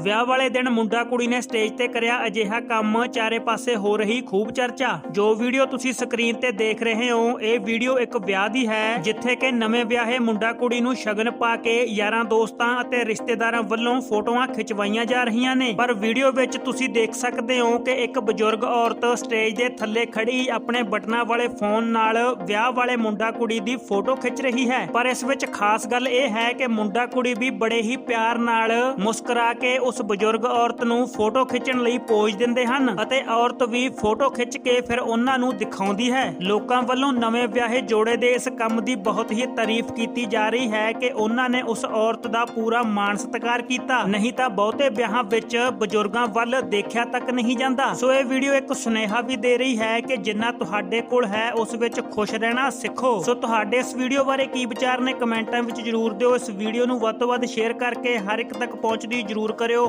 ਵਿਆਹ ਵਾਲੇ ਦਿਨ ਮੁੰਡਾ ਕੁੜੀ ਨੇ ਸਟੇਜ ਤੇ ਕਰਿਆ ਅਜਿਹਾ ਕੰਮ। ਚਾਰੇ ਪਾਸੇ ਹੋ ਰਹੀ ਖੂਬ ਚਰਚਾ। ਜੋ ਵੀਡੀਓ ਤੁਸੀਂ ਸਕਰੀਨ ਤੇ ਦੇਖ ਰਹੇ ਹੋ, ਇਹ ਵੀਡੀਓ ਇੱਕ ਵਿਆਹ ਦੀ ਹੈ, ਜਿੱਥੇ ਕਿ ਨਵੇਂ ਵਿਆਹੇ ਮੁੰਡਾ ਕੁੜੀ ਨੂੰ ਸ਼ਗਨ ਪਾ ਕੇ ਯਾਰਾਂ ਦੋਸਤਾਂ ਅਤੇ ਰਿਸ਼ਤੇਦਾਰਾਂ ਵੱਲੋਂ ਫੋਟੋਆਂ ਖਿਚਵਾਈਆਂ ਜਾ ਰਹੀਆਂ ਨੇ। ਪਰ ਵੀਡੀਓ ਵਿੱਚ ਤੁਸੀਂ ਦੇਖ ਸਕਦੇ ਹੋ ਕਿ ਇੱਕ ਬਜ਼ੁਰਗ ਔਰਤ ਸਟੇਜ ਦੇ ਥੱਲੇ ਖੜੀ ਆਪਣੇ ਬਟਨਾਂ ਵਾਲੇ ਫੋਨ ਨਾਲ ਵਿਆਹ ਵਾਲੇ ਮੁੰਡਾ ਕੁੜੀ ਦੀ ਫੋਟੋ ਖਿੱਚ ਰਹੀ ਹੈ। ਪਰ ਇਸ ਵਿੱਚ ਖਾਸ ਗੱਲ ਇਹ ਹੈ ਕਿ ਮੁੰਡਾ ਕੁੜੀ ਵੀ ਬੜੇ ਹੀ ਪਿਆਰ ਨਾਲ ਮੁਸਕਰਾ ਕੇ ਉਸ ਬਜ਼ੁਰਗ ਔਰਤ ਨੂੰ ਫੋਟੋ ਖਿੱਚਣ ਲਈ ਪੋਜ਼ ਦਿੰਦੇ ਹਨ ਅਤੇ ਔਰਤ ਵੀ ਫੋਟੋ ਖਿੱਚ ਕੇ ਫਿਰ ਉਹਨਾਂ ਨੂੰ ਦਿਖਾਉਂਦੀ ਹੈ। ਲੋਕਾਂ ਵੱਲੋਂ ਨਵੇਂ ਵਿਆਹੇ ਜੋੜੇ ਦੇ ਇਸ ਕੰਮ ਦੀ ਬਹੁਤ ਹੀ ਤਾਰੀਫ ਕੀਤੀ ਜਾ ਰਹੀ ਹੈ ਕਿ ਉਹਨਾਂ ਨੇ ਉਸ ਔਰਤ ਦਾ ਪੂਰਾ ਮਾਣ ਸਤਿਕਾਰ ਕੀਤਾ। ਨਹੀਂ ਤਾਂ ਬਹੁਤੇ ਵਿਆਹਾਂ ਵਿੱਚ ਬਜ਼ੁਰਗਾਂ ਵੱਲ ਦੇਖਿਆ ਤੱਕ ਨਹੀਂ ਜਾਂਦਾ। ਸੋ ਇਹ ਵੀਡੀਓ ਇੱਕ ਸੁਨੇਹਾ ਵੀ ਦੇ ਰਹੀ ਹੈ ਕਿ ਜਿੰਨਾ ਤੁਹਾਡੇ ਕੋਲ ਹੈ ਉਸ ਵਿੱਚ ਖੁਸ਼ ਰਹਿਣਾ ਸਿੱਖੋ। ਸੋ ਤੁਹਾਡੇ ਇਸ ਵੀਡੀਓ ਬਾਰੇ ਕੀ ਵਿਚਾਰ ਨੇ ਕਮੈਂਟਾਂ ਵਿੱਚ ਜਰੂਰ ਦਿਓ। ਇਸ ਵੀਡੀਓ ਨੂੰ ਵੱਧ ਤੋਂ ਵੱਧ ਸ਼ੇਅਰ ਕਰਕੇ ਹਰ ਇੱਕ ਤੱਕ ਪਹੁੰਚਦੀ ਜਰੂਰ ਕਰਿਓ।